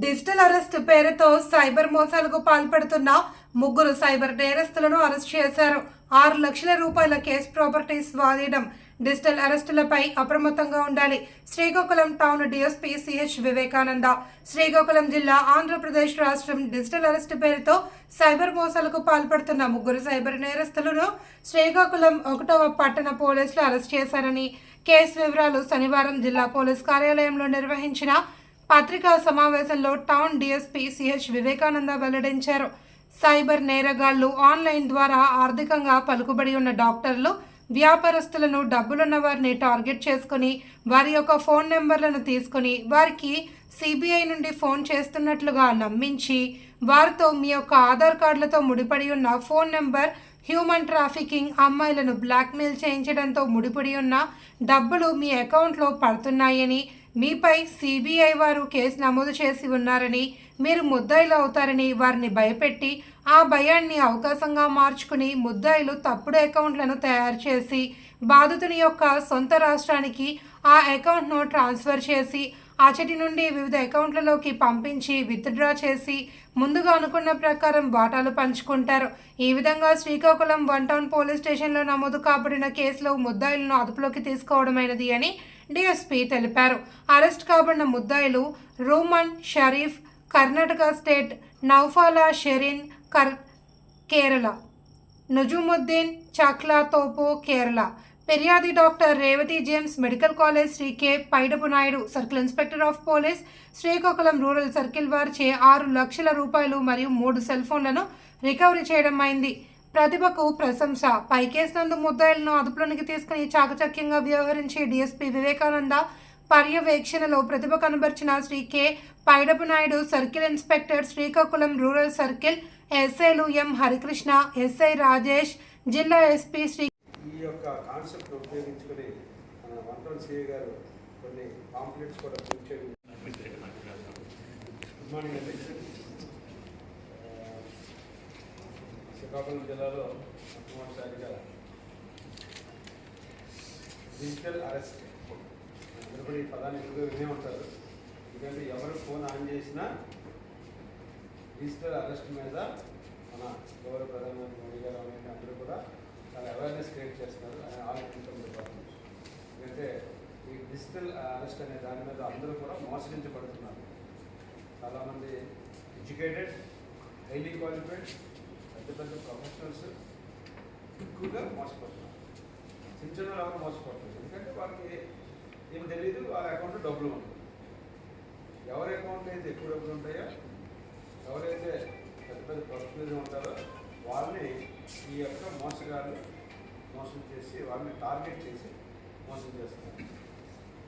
Digital arrest పేరుతో cyber మోసాలకు పాల్పడుతున్న ముగ్గురు సైబర్ నేరస్తులను అరెస్ట్ చేశారు. ఆరు లక్షల రూపాయల కేసు ప్రాపర్టీ స్వాధీనం. డిజిటల్ అరెస్టులపై అప్రమత్తంగా ఉండాలి. Srikakulam town DSP CH Vivekananda. Srikakulam జిల్లా ఆంధ్రప్రదేశ్ రాష్ట్రం డిజిటల్ అరెస్ట్ పేరుతో సైబర్ మోసాలకు పాల్పడుతున్న ముగ్గురు సైబర్ నేరస్తులను శ్రీకాకుళం ఒకటవ పట్టణ పోలీసులు అరెస్ట్ చేశారని కేసు వివరాలు శనివారం జిల్లా పోలీస్ కార్యాలయంలో నిర్వహించిన పత్రికా సమావేశంలో టౌన్ డీఎస్పీ సిహెచ్ వివేకానంద వెల్లడించారు. సైబర్ నేరగాళ్ళు ఆన్లైన్ ద్వారా ఆర్థికంగా పలుకుబడి ఉన్న డాక్టర్లు వ్యాపారస్తులను డబ్బులున్న వారిని టార్గెట్ చేసుకుని వారి యొక్క ఫోన్ నెంబర్లను తీసుకుని వారికి సిబిఐ నుండి ఫోన్ చేస్తున్నట్లుగా నమ్మించి వారితో మీ యొక్క ఆధార్ కార్డులతో ముడిపడి ఉన్న ఫోన్ నెంబర్ హ్యూమన్ ట్రాఫికింగ్ అమ్మాయిలను బ్లాక్మెయిల్ చేయించడంతో ముడిపడి ఉన్న డబ్బులు మీ అకౌంట్లో పడుతున్నాయని మీపై సిబిఐ వారు కేసు నమోదు చేసి ఉన్నారని మీరు ముద్దాయిలు అవుతారని వారిని భయపెట్టి ఆ భయాన్ని అవకాశంగా మార్చుకుని ముద్దాయిలు తప్పుడు అకౌంట్లను తయారు చేసి బాధితుని యొక్క సొంత రాష్ట్రానికి ఆ అకౌంట్ను ట్రాన్స్ఫర్ చేసి అచటి నుండి వివిధ అకౌంట్లలోకి పంపించి విత్డ్రా చేసి ముందుగా అనుకున్న ప్రకారం వాటాలు పంచుకుంటారు. ఈ విధంగా శ్రీకాకుళం వన్ టౌన్ పోలీస్ స్టేషన్లో నమోదు కాబడిన కేసులో ముద్దాయిలను అదుపులోకి తీసుకోవడమైనది అని డిఎస్పీ తెలిపారు. అరెస్ట్ కాబడిన ముద్దాయిలు రోమన్ షరీఫ్ కర్ణాటక స్టేట్ నౌఫాలా షెరిన్ కర్ కేరళ నుజుముద్దీన్ చాక్లా తోపు Kerala. ఫిర్యాది doctor Revathi James medical college Shri K Paidapu Naidu circle inspector of police Srikakulam rural circle వారిచే ఆరు లక్షల రూపాయలు మరియు మూడు సెల్ ఫోన్లను రికవరీ చేయడం అయింది. ప్రతిభకు ప్రశంస. పై కేసు నందు ముద్దాయిలను అదుపులోనికి తీసుకుని చాకచక్యంగా వ్యవహరించే డీఎస్పీ వివేకానంద పర్యవేక్షణలో ప్రతిభ కనబర్చిన Shri K Paidapu Naidu circle inspector Srikakulam rural circle ఎస్ఐలు ఎం హరికృష్ణ ఎస్ఐ రాజేష్ జిల్లా ఎస్పీ శ్రీ ఈ యొక్క కాన్సెప్ట్ ఉపయోగించుకొని మన వంటల సిఐ గారు కొన్ని పాంప్లెట్స్ కూడా ప్రింట్ చేయడం గుడ్ మార్నింగ్ అండి శ్రీకాకుళం జిల్లాలో మొట్టమొదటిసారిగా డిజిటల్ అరెస్ట్ అందరూ కూడా ఈ పదాన్ని ఎక్కువగా వినే ఉంటారు. ఎందుకంటే ఎవరు ఫోన్ ఆన్ చేసినా డిజిటల్ అరెస్ట్ మీద మన గౌరవ ప్రధానమంత్రి మోడీ గారు అనేది అందరూ కూడా చాలా అవేర్నెస్ క్రియేట్ చేస్తున్నారు ఆయన ఆల్ ఇన్కమ్ డిపార్ట్మెంట్ ఎందుకంటే ఫిజికల్ అరెస్ట్ అనే దాని మీద అందరూ కూడా మోసగించబడుతున్నారు. చాలామంది ఎడ్యుకేటెడ్ హైలీ క్వాలిఫైడ్ పెద్ద పెద్ద ప్రొఫెషనల్స్ ఎక్కువగా మోసపోతున్నారు. చిన్న చిన్న ఎవరు మోసపోతున్నారు. ఎందుకంటే వాళ్ళకి ఏం తెలియదు వాళ్ళ అకౌంట్లో డబ్బులు ఉంటాయి ఎవరి అకౌంట్ అయితే ఎక్కువ డబ్బులు ఉంటాయో ఎవరైతే పెద్ద పెద్ద ప్రొఫెషనల్స్ ఉంటారో వాళ్ళని ఈ యొక్క మోసగాళ్ళు మోసం చేసి వాళ్ళని టార్గెట్ చేసి మోసం చేస్తున్నారు.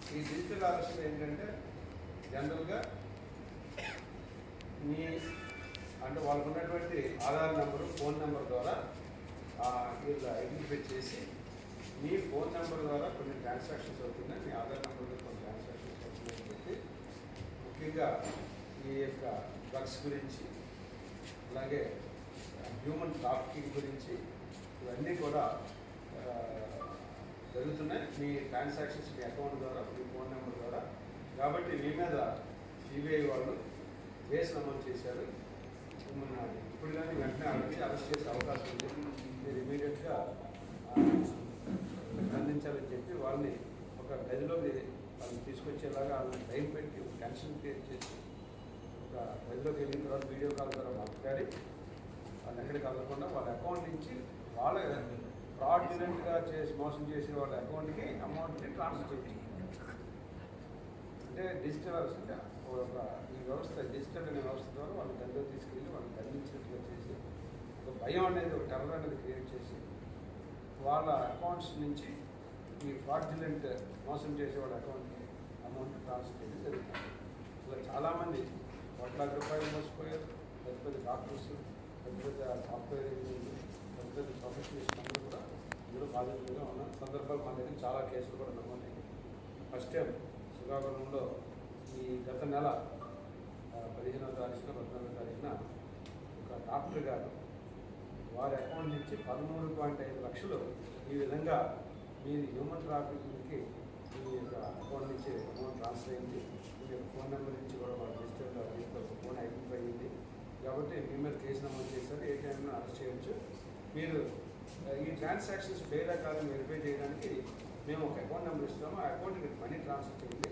ఈ డిజిటల్ ఆలోచన ఏంటంటే జనరల్గా మీ అంటే వాళ్ళకు ఉన్నటువంటి ఆధార్ నెంబరు ఫోన్ నెంబర్ ద్వారా వీళ్ళు ఐడెంటిఫై చేసి మీ ఫోన్ నెంబర్ ద్వారా కొన్ని ట్రాన్సాక్షన్స్ అవుతున్నాయి. మీ ఆధార్ నెంబర్ కొన్ని ట్రాన్సాక్షన్స్ అవుతున్నాయని చెప్పి ముఖ్యంగా ఈ యొక్క డ్రగ్స్ గురించి అలాగే హ్యూమన్ ట్రాఫికింగ్ గురించి ఇవన్నీ కూడా జరుగుతున్నాయి. మీ ట్రాన్సాక్షన్స్ మీ అకౌంట్ ద్వారా మీ ఫోన్ నెంబర్ ద్వారా. కాబట్టి మీ మీద సిబిఐ వాళ్ళు కేసు నమోదు చేశారు. మిమ్మల్ని ఇప్పుడు కానీ వెంటనే అడిగి అరెస్ట్ చేసే అవకాశం ఉంది. మీరు ఇమీడియట్గా అందించాలని చెప్పి వాళ్ళని ఒక గదిలోకి వాళ్ళని తీసుకొచ్చేలాగా వాళ్ళని టైం పెట్టి టెన్షన్ క్రియేట్ చేసి ఒక గదిలోకి వెళ్ళిన తర్వాత వీడియో కాల్ ద్వారా మాట్లాడి వాళ్ళు ఎక్కడికి వెళ్ళకుండా వాళ్ళ అకౌంట్ నుంచి వాళ్ళ ఫ్రాడ్యులెంట్గా చేసి మోసం చేసే వాళ్ళ అకౌంట్కి అమౌంట్ని ట్రాన్స్ఫర్ చేయండి. అంటే డిజిటల్ వ్యవస్థ ఒక ఈ వ్యవస్థ డిజిటల్ అనే వ్యవస్థ ద్వారా వాళ్ళ గదిలో తీసుకెళ్ళి వాళ్ళని బంధించినట్టుగా చేసి ఒక భయం అనేది ఒక టెర్రర్ అనేది క్రియేట్ చేసి వాళ్ళ అకౌంట్స్ నుంచి ఈ ఫ్రాడ్యులెంట్ మోసం చేసే వాళ్ళ అకౌంట్కి అమౌంట్ ట్రాన్స్ఫర్ చేయడం జరుగుతుంది. ఇలా చాలామంది కోట్లాది రూపాయలు మోసపోయారు పెద్ద పెద్ద డాక్టర్స్ పెద్ద పెద్ద సాఫ్ట్వేర్ ఇంజనీర్లు పెద్ద పెద్ద ప్రొఫెషనల్స్ అందరూ కూడా ఇందులో బాధితులుగా ఉన్న సందర్భాలు మా దగ్గర చాలా కేసులు కూడా నమోదయ్యాయి. ఫస్ట్ టైం శ్రీకాకుళంలో ఈ గత నెల పదిహేనవ తారీఖున పద్నాలుగో తారీఖున ఒక డాక్టర్ గారు వారి అకౌంట్ నుంచి పదమూడు పాయింట్ ఐదు లక్షలు ఈ విధంగా మీ హ్యూమన్ ట్రాఫికింగ్కి మీ యొక్క అకౌంట్ నుంచి అమౌంట్ ట్రాన్స్ఫర్ అయింది. మీ యొక్క ఫోన్ నెంబర్ నుంచి కూడా వాళ్ళ డిజిటల్ అయింది. కాబట్టి మీ మీద కేసు నమోదు చేశారు. ఏ టైంలో అరెస్ట్ చేయొచ్చు? మీరు ఈ ట్రాన్సాక్షన్స్ ఫెయిల్ కాదని వెరిఫై చేయడానికి మేము ఒక అకౌంట్ నెంబర్ ఇస్తాము ఆ అకౌంట్కి మనీ ట్రాన్స్ఫర్ చేయండి